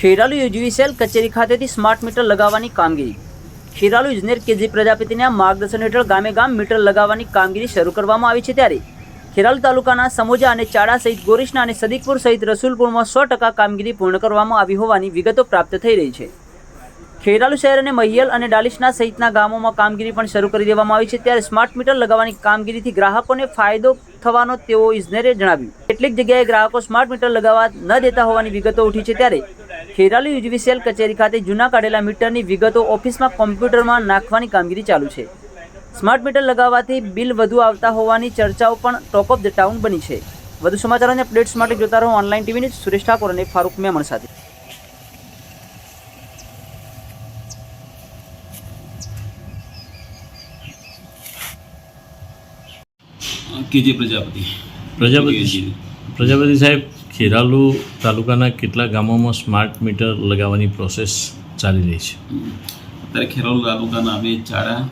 Kheralu UGVCL કચેરી ખાતેથી smart meter લગાવવાની કામગીરી. ખેરાલુ ઇજનેર કેજી પ્રજાપતિના માર્ગદર્શન હેઠળ ગામે ગામ મીટર લગાવવાની કામગીરી શરૂ કરવામાં આવી છે ત્યારે ખેરાલુ તાલુકાના સમોજા અને ચાડા સહિત ગોરીસના અને સદીકપુર સહિત રસુલપુરમાં સો ટકા કામગીરી પૂર્ણ કરવામાં આવી હોવાની વિગતો પ્રાપ્ત થઈ રહી છે. ખેરાલુ શહેર અને મહિયલ અને ડાલિશના સહિતના ગામોમાં કામગીરી પણ શરૂ કરી દેવામાં આવી છે ત્યારે સ્માર્ટ મીટર લગાવવાની કામગીરીથી ગ્રાહકોને ફાયદો થવાનો તેઓ ઇજનેરે જણાવ્યું. કેટલીક જગ્યાએ ગ્રાહકો સ્માર્ટ મીટર લગાવવા ન દેતા હોવાની વિગતો ઉઠી છે ત્યારે ખેરાલુ યુજીવીસીએલ કચેરી ખાતે જૂના કાઢેલા મીટરની વિગતો ઓફિસમાં કોમ્પ્યુટરમાં નાખવાની કામગીરી ચાલુ છે. સ્માર્ટ મીટર લગાવવાથી બિલ વધુ આવતા હોવાની ચર્ચાઓ પણ ટોપ ઓફ ધ ટાઉન બની છે. વધુ સમાચારો અને અપડેટ્સ માટે જોતા રહો online TV news. Suresh Thakor અને ફારૂક મેમણ સાથે. કેજે પ્રજાપતિ. પ્રજાપતિ પ્રજાપતિ સાહેબ ખેરાલુ તાલુકાના કેટલા ગામોમાં સ્માર્ટ મીટર લગાવવાની પ્રોસેસ ચાલી રહી છે? અત્યારે ખેરાલુ તાલુકાના અમે ચાડા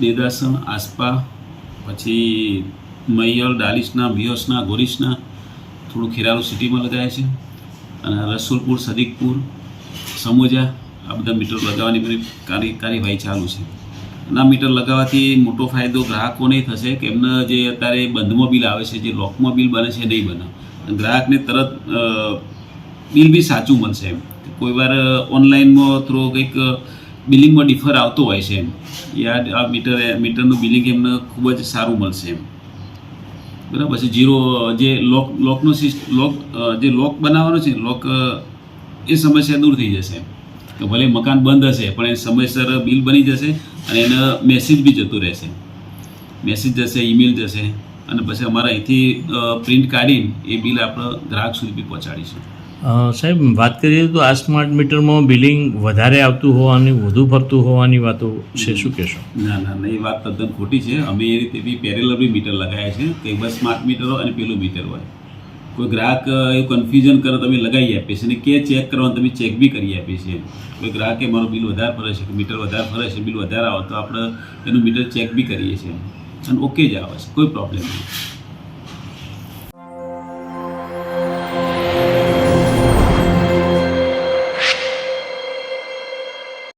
દેદાસણ આસપા, પછી મૈયર ડાલીસના બિયોસના ગોરીસના થોડું ખેરાલુ સિટીમાં લગાવે છે. અને રસુલપુર, સદીકપુર, સમોજા આ બધા મીટર લગાવવાની કાર્યવાહી ચાલુ છે. ના મીટર લગાવવાથી મોટો ફાયદો ગ્રાહકોને થશે કે એમને જે અત્યારે બંધમાં બિલ આવે છે, જે લોકમાં બિલ બને છે નહીં બને. ગ્રાહકને તરત બિલ બી સાચું મળશે એમ. કોઈ વાર ઓનલાઈનમાં થ્રુ કંઈક બિલિંગમાં ડિફર આવતો હોય છે એમ. યા આ મીટર મીટરનું બિલિંગ એમને ખૂબ જ સારું મળશે એમ. બરાબર છે, જીરો જે લોક, લોકનો સિસ્ટ લોક જે લોક બનાવવાનો છે લોક એ સમસ્યા દૂર થઈ જશે કે ભલે મકાન બંધ હશે, પણ એ સમયસર બિલ બની જશે અને એનો મેસેજ બી જતું રહેશે. મેસેજ જશે, ઈમેલ જશે. અને પછી અમારા અહીંથી પ્રિન્ટ કાઢીને એ બિલ આપણે ગ્રાહક સુધી બી પહોંચાડીશું. સાહેબ વાત કરીએ તો આ સ્માર્ટ મીટરમાં બિલિંગ વધારે આવતું હોવાની વધુ ફરતું હોવાની વાતો છે શું કહેશો? ના ના ના એ વાત તદ્દન ખોટી છે. અમે એ રીતે બી પેરેલર બી મીટર લગાવ્યા છે કે બસ સ્માર્ટ મીટર હોય અને પેલું મીટર હોય. કોઈ ગ્રાહક એવું કન્ફ્યુઝન કરે તમે લગાવી આપીએ છીએ અને કે ચેક કરવાનું તમે ચેક બી કરી આપીએ છીએ. કોઈ ગ્રાહકે મારું બિલ વધારે ફરે છે કે મીટર વધારે ફરે છે બિલ વધારે આવે તો આપણે એનું મીટર ચેક બી કરીએ છીએ. અને ઓકે જ આવે છે. કોઈ પ્રોબ્લેમ નહીં.